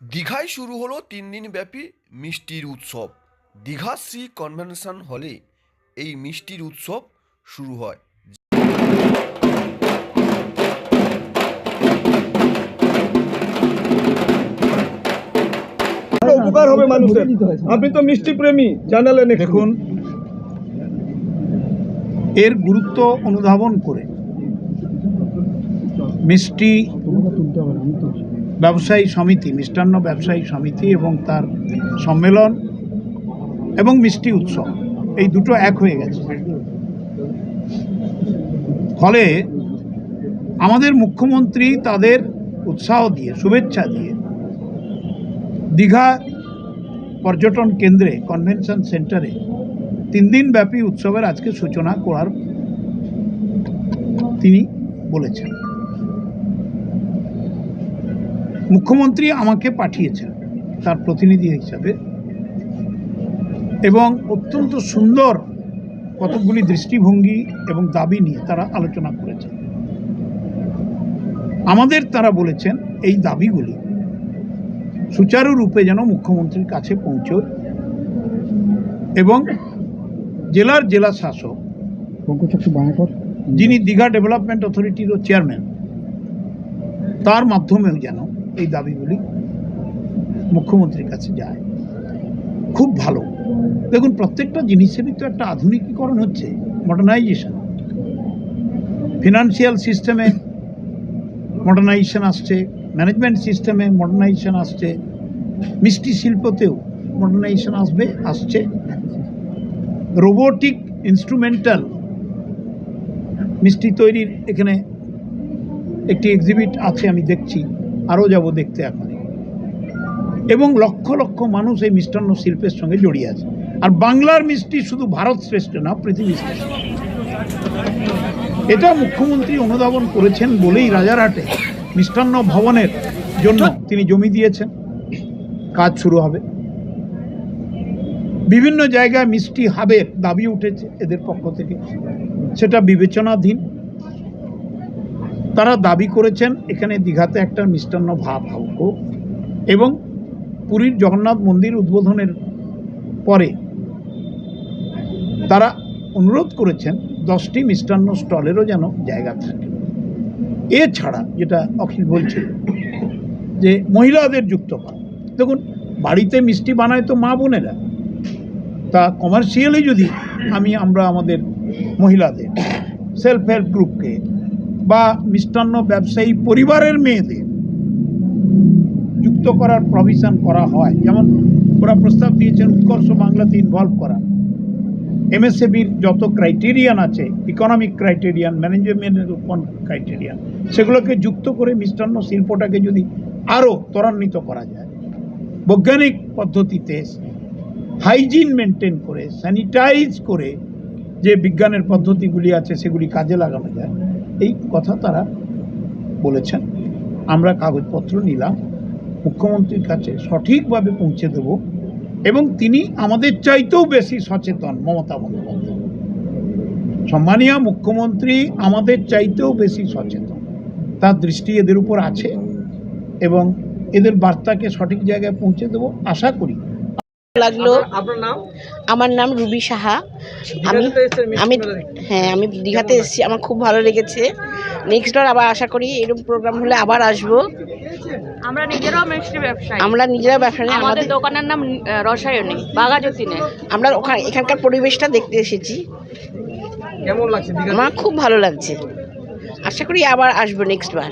দীঘায় শুরু হলো তিন দিনব্যাপী মিষ্টির উৎসব। দীঘা শ্রী কনভেনশন হলে এই মিষ্টির উৎসব শুরু হয়। উপকার হবে মানুষের। আপনি তো মিষ্টি প্রেমী জানালেন। দেখুন এর গুরুত্ব অনুধাবন করে মিষ্টি ব্যবসায়ী সমিতি, মিষ্টান্ন ব্যবসায়ী সমিতি এবং তার সম্মেলন এবং মিষ্টি উৎসব। এই দুটো এক হয়ে গেছে। ফলে আমাদের মুখ্যমন্ত্রী তাদের উৎসাহ দিয়ে, শুভেচ্ছা দিয়ে দীঘা পর্যটন কেন্দ্রে কনভেনশন সেন্টারে তিন দিন ব্যাপী উৎসবের আজকে সূচনা করার তিনি বলেছেন। মুখ্যমন্ত্রী আমাকে পাঠিয়েছেন তার প্রতিনিধি হিসাবে। এবং অত্যন্ত সুন্দর কতকগুলি দৃষ্টিভঙ্গি এবং দাবি নিয়ে তারা আলোচনা করেছেন। আমাদের তারা বলেছেন এই দাবিগুলি সুচারুরূপে যেন মুখ্যমন্ত্রীর কাছে পৌঁছয় এবং জেলার জেলা শাসক যিনি দীঘা ডেভেলপমেন্ট অথরিটিরও চেয়ারম্যান তার মাধ্যমেও যেন এই দাবিগুলি মুখ্যমন্ত্রীর কাছে যায়। খুব ভালো। দেখুন, প্রত্যেকটা জিনিসেরই তো একটা আধুনিকীকরণ হচ্ছে মডার্নাইজেশন ফিনান্সিয়াল সিস্টেমে মডার্নাইজেশন আসছে ম্যানেজমেন্ট সিস্টেমে মডার্নাইজেশন আসছে, মিষ্টি শিল্পতেও মডার্নাইজেশন আসবে, আসছে। রোবোটিক ইনস্ট্রুমেন্টাল মিষ্টি তৈরির এখানে একটি এক্সিবিট আছে, আমি দেখছি। আরও যাব দেখতে এখন। এবং লক্ষ লক্ষ মানুষ এই মিষ্টান্ন শিল্পের সঙ্গে জড়িয়ে আছে। আর বাংলার মিষ্টি শুধু ভারত শ্রেষ্ঠ না, পৃথিবী শ্রেষ্ঠ। এটা মুখ্যমন্ত্রী অনুধাবন করেছেন বলেই রাজারহাটে মিষ্টান্ন ভবনের জন্য তিনি জমি দিয়েছেন। কাজ শুরু হবে। বিভিন্ন জায়গায় মিষ্টি হাবের দাবি উঠেছে এদের পক্ষ থেকে। সেটা বিবেচনাধীন। তারা দাবি করেছেন, এখানে দীঘাতে একটা মিষ্টান্ন ভাব হোক। এবং পুরীর জগন্নাথ মন্দির উদ্বোধনের পরে তারা অনুরোধ করেছেন, দশটি মিষ্টান্ন স্টলেরও যেন জায়গা থাকে। এছাড়া যেটা অখিল বলছিল যে মহিলাদের যুক্ত করা। দেখুন, বাড়িতে মিষ্টি বানায় তো মা বোনেরা। তা কমার্শিয়ালি যদি আমি, আমরা আমাদের মহিলাদের সেলফ হেল্প গ্রুপকে বা মিষ্টান্ন ব্যবসায়ী পরিবারের মেয়েদের যুক্ত করার প্রভিশন করা হয়। যেমন ওরা প্রস্তাব দিয়েছেন, উৎকর্ষ বাংলাতে ইনভলভ করা। এমএসএবির যত ক্রাইটেরিয়ান আছে ইকোনমিক ক্রাইটেরিয়ান ম্যানেজমেন্টের ক্রাইটেরিয়ান সেগুলোকে যুক্ত করে মিষ্টান্ন শিল্পটাকে যদি আরও ত্বরান্বিত করা যায়, বৈজ্ঞানিক পদ্ধতিতে হাইজিন মেনটেন করে স্যানিটাইজ করে যে বিজ্ঞানের পদ্ধতিগুলি আছে, সেগুলি কাজে লাগানো যায় এই কথা তারা বলেছেন। আমরা কাগজপত্র নিলাম, মুখ্যমন্ত্রীর কাছে সঠিকভাবে পৌঁছে দেব এবং তিনি আমাদের চাইতেও বেশি সচেতন মমতা বন্দ্যোপাধ্যায়। সম্মানীয় মুখ্যমন্ত্রী আমাদের চাইতেও বেশি সচেতন। তার দৃষ্টি এদের উপর আছে এবং এদের বার্তাকে সঠিক জায়গায় পৌঁছে দেব। আশা করি লাগল। আমার নাম রুবি সাহা। আমি এসেছেন মিষ্টি আমি হ্যাঁ আমি দীঘাতে এসেছি আমার খুব ভালো লেগেছে। নেক্সট বার আবার আশা করি এরকম প্রোগ্রাম হলে আবার আসব। আমরা নিজেরাও মিষ্টি ব্যবসায়ী। আমরা নিজেরা ব্যবসা নিয়ে আমাদের দোকানের নাম রসায়নী বাঘাযতীনে আমরা ওখানে এখানকার পরিবেশটা দেখতে এসেছি। কেমন লাগছে আমার খুব ভালো লাগছে। আশা করি আবার আসব নেক্সট বার।